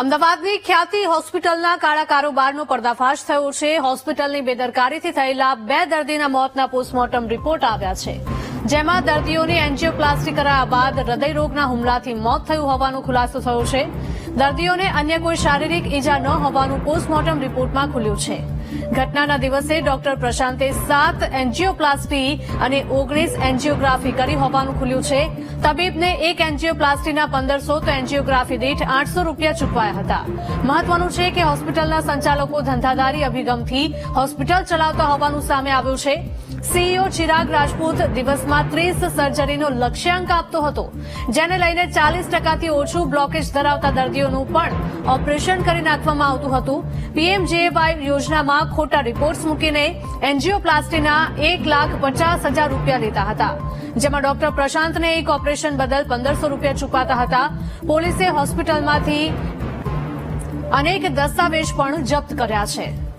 અમદાવાદની ખ્યાતિ હોસ્પિટલના કાળા કારોબારનો પર્દાફાશ થયો છે. હોસ્પિટલની બેદરકારીથી થયેલા બે દર્દીના મોતના પોસ્ટમોર્ટમ રિપોર્ટ આવ્યા છે. જેમાં દર્દીઓની એન્જિયોપ્લાસ્ટી કરાયા બાદ હૃદયરોગના હુમલાથી મોત થયું હોવાનો ખુલાસો થયો છે. દર્દીઓને અન્ય કોઈ શારીરિક ઈજા ન હોવાનું પોસ્ટમોર્ટમ રિપોર્ટમાં ખુલ્યું છે. ઘટનાના દિવસે ડોક્ટર પ્રશાંતે સાત એન્જિયોપ્લાસ્ટી અને ઓગણીસ એન્જિયોગ્રાફી કરી હોવાનું ખુલ્યું છે. તબીબને એક એન્જિયોપ્લાસ્ટીના પંદરસો તો એન્જિયોગ્રાફી દીઠ આઠસો રૂપિયા ચૂકવાયા હતા. મહત્વનું છે કે હોસ્પિટલના સંચાલકો ધંધાદારી અભિગમથી હોસ્પિટલ ચલાવતા હોવાનું સામે આવ્યું છે. સીઈઓ ચિરાગ રાજપૂત દિવસમાં ત્રીસ સર્જરીનો લક્ષ્યાંક આપતો હતો, જેને લઈને ચાલીસ ટકાથી ઓછું બ્લોકેજ ધરાવતા દર્દીઓનું પણ ઓપરેશન કરી નાખવામાં આવતું હતું. પીએમજેવાય યોજનામાં ખોટા રિપોર્ટ્સ મૂકીને એન્જીઓપ્લાસ્ટીના એક લાખ પચાસ હજાર રૂપિયા લેતા હતા, જેમાં ડોક્ટર પ્રશાંતને એક ઓપરેશન બદલ પંદરસો રૂપિયા ચૂકવાતા હતા. પોલીસે હોસ્પિટલમાંથી અનેક દસ્તાવેજ પણ જપ્ત કર્યા છે.